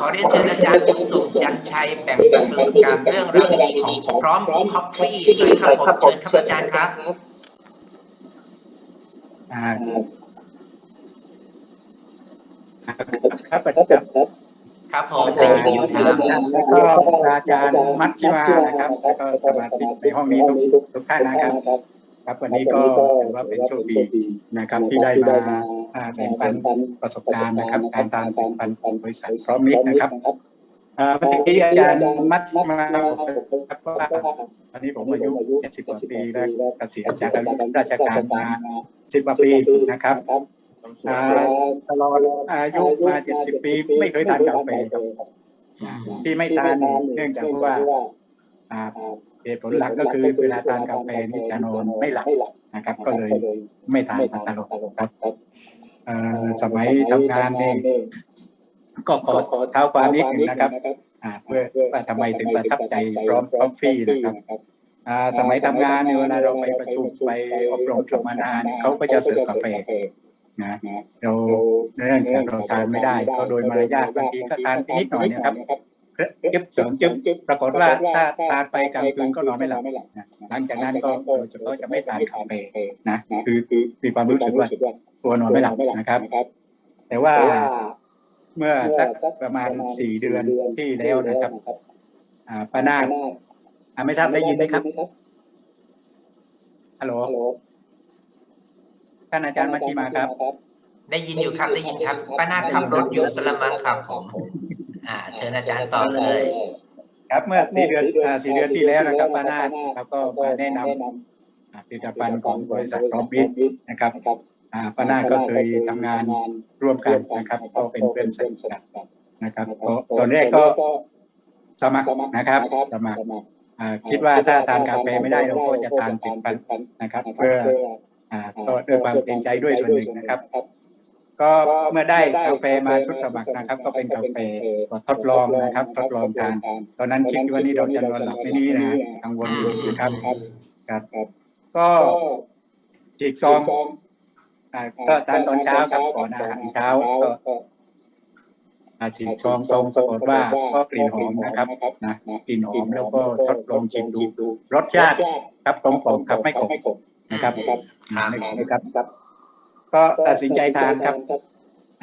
ขอเรียนเชิญอาจารย์สุขจันชัยแบ่งปันประสบการณ์เรื่องราวดีๆของพร้อมคอฟฟี่เลยครับผมเชิญครับอาจารย์ครับครับอาจารย์ครับผมได้ยินอยู่ครับแล้วก็อาจารย์มัชชิมานะครับแล้วก็สมาชิกในห้องนี้ทุกทุกท่านนะครับ ครับวันนี้ก็ถือว่าเป็นโชคดีนะครับที่ได้มา แบ่งปันประสบการณ์นะครับการตามแบ่งปันบริษัทพร้อมมิตรนะครับอ่าเมื่อกี้อาจารย์มัชมาบอกครับว่าตอนนี้ผมอายุ 70 กว่าปีแล้วเกษียณจากราชการมา 10 กว่าปีนะครับอ่าตลอดอายุมา 70 ปีไม่เคยทานกาแฟครับที่ไม่ทานเนื่องจากว่าอ่าเหตุผลหลักก็คือเวลาทานกาแฟนี่จะนอนไม่หลับนะครับ ก็เลยไม่ทานมาตลอดครับเอ่อ สมัยทำงานนี่ก็ขอเท้าความนิดหนึ่งนะครับเพื่อว่าทำไมถึงประทับใจพร้อมคอฟฟี่นะครับสมัยทำงานเนี่ยเวลาเราไปประชุมไปอบรมสัมมนาเนี่ยเขาก็จะเสิร์ฟกาแฟนะเราเนื่องจากเราทานไม่ได้ก็โดยมารยาทบางทีก็ทานไปนิดหน่อยนะครับ จึ๊บสองจึ๊บปรากฏว่าถ้าทานไปกลางคืนก็นอนไม่หลับนะหลังจากนั้นก็โดยเฉพาะจะไม่ทานกาแฟนะคือมีความรู้สึกว่ากลัวนอนไม่หลับนะครับ แต่ว่าเมื่อสักประมาณสี่เดือนที่แล้วนะครับอ่าป้านาคอ่าไม่ทราบได้ยินไหมครับฮัลโหลท่านอาจารย์มัชชิมาครับ ได้ยินอยู่ครับได้ยินครับป้านาฏขับรถอยู่สละมังครับผม อ่าเชิญอาจารย์ต่อเลย ครับเมื่อสี่เดือนอ่าสี่เดือนที่แล้วนะครับป้านาคครับก็มาแนะนำอ่าผลิตภัณฑ์ของบริษัทพร้อมมิตรนะครับอ่าป้านาคก็เคยทำงานร่วมกันนะครับ ก็เป็นเพื่อนสนิทกันนะครับก็ตอนแรกก็สมัครนะครับสมัครอ่าคิดว่าถ้าทานกาแฟไม่ได้เราก็จะทานเป็นปันนะครับ เพื่ออ่าก็ด้วยความเกรงใจด้วยส่วนหนึ่งนะครับ ก็เมื่อได้กาแฟมาชุดสมัครนะครับ ก็เป็นกาแฟก็ทดลองนะครับ ทดลองทานตอนนั้นคิดว่านี่เราจะนอนหลับไม่นี่นะกังวลอยู่นะครับครับก็ฉีกซองอ่าก็ทานตอนเช้าครับก่อนอาหารเช้าก็อ่าฉีกซองซองปรากฏว่าก็กลิ่นหอมนะครับนะกลิ่นหอมแล้วก็ทดลองชิมดูรสชาติครับกลมกล่อมครับไม่ขมนะครับครับไม่ขมนะครับ ก็ตัดสินใจทานครับ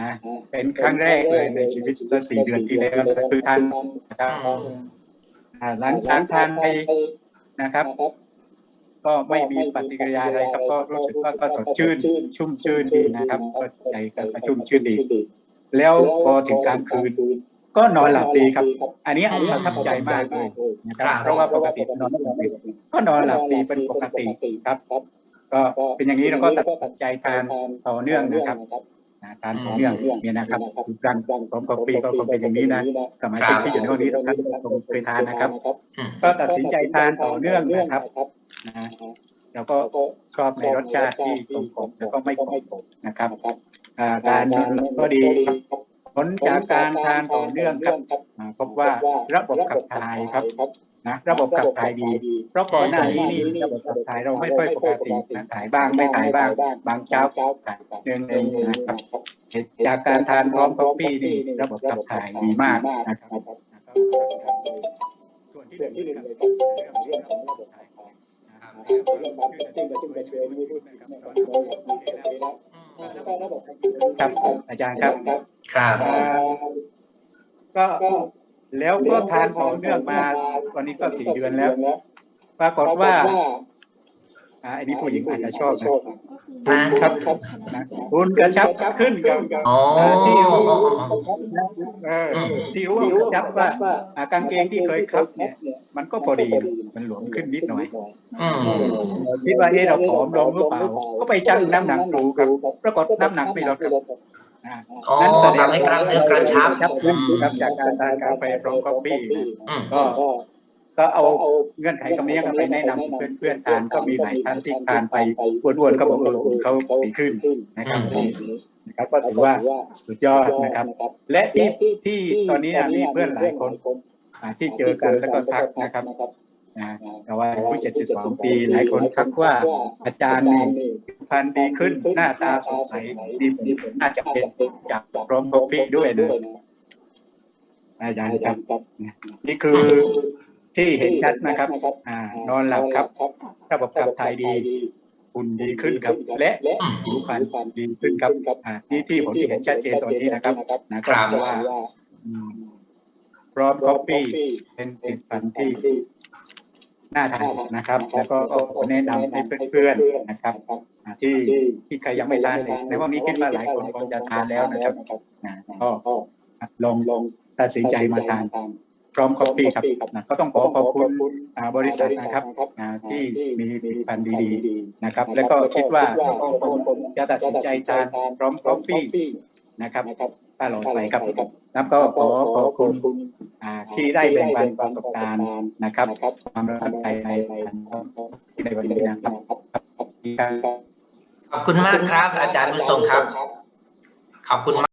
นะเป็นครั้งแรกเลยในชีวิตเมื่อสี่เดือนที่แล้วคือทานนะครับอ่าหลังจากทานไปนะครับ ก็ไม่มีปฏิกิริยาอะไรครับก็รู้สึกว่าก็สดชื่น ชุ่มชื่นดีนะครับก็ใจก็ชุ่มชื่นดี แล้วพอถึงกลางคืน ก็นอนหลับดีครับ อันเนี้ยประทับใจมากเลยนะครับเพราะว่าปกตินอนไม่หลับดีก็นอนหลับดีเป็นปกติครับ ก็เป็นอย่างนี้เราก็ตัดใจทานต่อเนื่องนะครับนะทานต่อเนื่องเนี่ยนะครับทุกครั้งผมก็ปีก็คงเป็นอย่างนี้นะสมาชิกที่อยู่ในห้องนี้ทุกท่านคงเคยทานนะครับอืมก็ตัดสินใจทานต่อเนื่องนะครับนะแล้วก็ชอบในรสชาติที่กลมกล่อมแล้วก็ไม่ขมนะครับอ่าการก็ดีผลจากการทานต่อเนื่องครับอ่าพบว่าระบบขับถ่ายครับนะระบบขับถ่ายดี เพราะก่อนหน้านี้นี่ระบบขับถ่ายเราไม่ค่อยปกตินะถ่ายบ้างไม่ถ่ายบ้าง บางเช้าถ่ายเนื่องเองนะครับจากการทานพร้อมกาแฟนี่ระบบขับถ่ายดีมากนะครับส่วนที่เหลือที่เหลือเลยครับเรื่องเรื่องของระบบถ่ายนะครับเรื่องของระบบที่จะช่วยช่วยไม่พูดนะครับตอนนี้โอเคแล้วครับอาจารย์ครับครับอ่าก็ แล้วก็ทานต่อเนื่องมาตอนนี้ก็สี่เดือนแล้ว ปรากฏว่าอ่าอันนี้ผู้หญิงอาจจะชอบนะคุณครับนะคุณกระชับขึ้นครับอ๋อเออที่รู้ว่ายับว่าอ่ากางเกงที่เคยครับเนี่ย มันก็พอดีมันหลวมขึ้นนิดหน่อยอืมคิดว่าเอ๊ะเราผอมลงหรือเปล่า ก็ไปชั่งน้ำหนักดูครับ ปรากฏน้ำหนักไม่ลดครับ อ่าอ๋อนั่นแสดงทำให้กล้ามเนื้อกระชับครับอืมครับจากการทานกาแฟพร้อมกาแฟนะอืม ก็ก็เอาเงื่อนไขตรงนี้ก็ไปแนะนำเพื่อนๆทานก็มีหลายท่านที่ทานไปอ้วนๆก็บอกเออเขาดีขึ้นนะครับนี่นะครับ ก็ถือว่าสุดยอดนะครับ และที่ที่ตอนนี้นะมีเพื่อนหลายคนอ่าที่เจอกันแล้วก็ทักนะครับนะแต่ว่าอายุ72 ปีหลายคนทักว่าอาจารย์นี่ พันธุ์ดีขึ้นหน้าตาสดใสดีน่าจะเป็นจากพร้อมกาแฟด้วยนะอาจารย์ครับ นี่คือที่เห็นชัดนะครับอ่านอนหลับครับ ระบบขับถ่ายดีหุ่นดีขึ้นครับ และอืมผิวพรรณดีขึ้นครับอ่าที่ที่ผมที่เห็นชัดเจนตอนนี้นะครับนะก็ครับถือว่าอืมพร้อมคอฟฟี่เป็นผลิตภัณฑ์ที่น่าทานนะครับ แล้วก็ขอแนะนำให้เพื่อนๆนะครับอ่า ที่ที่ใครยังไม่ทานเลยในว่านี้คิดว่าหลายคนคงจะทานแล้วนะครับนะก็ลองลองตัดสินใจมาทานพร้อมคอฟฟี่ครับนะก็ต้องขอขอบคุณอ่าบริษัทนะครับอ่าที่มีผลิตภัณฑ์ดีๆนะครับ แล้วก็คิดว่าก็คงจะตัดสินใจทานพร้อมคอฟฟี่นะครับตลอดไปครับแล้วก็ขอขอบคุณอ่าที่ได้แบ่งปันประสบการณ์นะครับ ความประทับใจในในวันนี้นะครับ ขอบคุณมากครับ อาจารย์บุญทรงครับ ขอบคุณมาก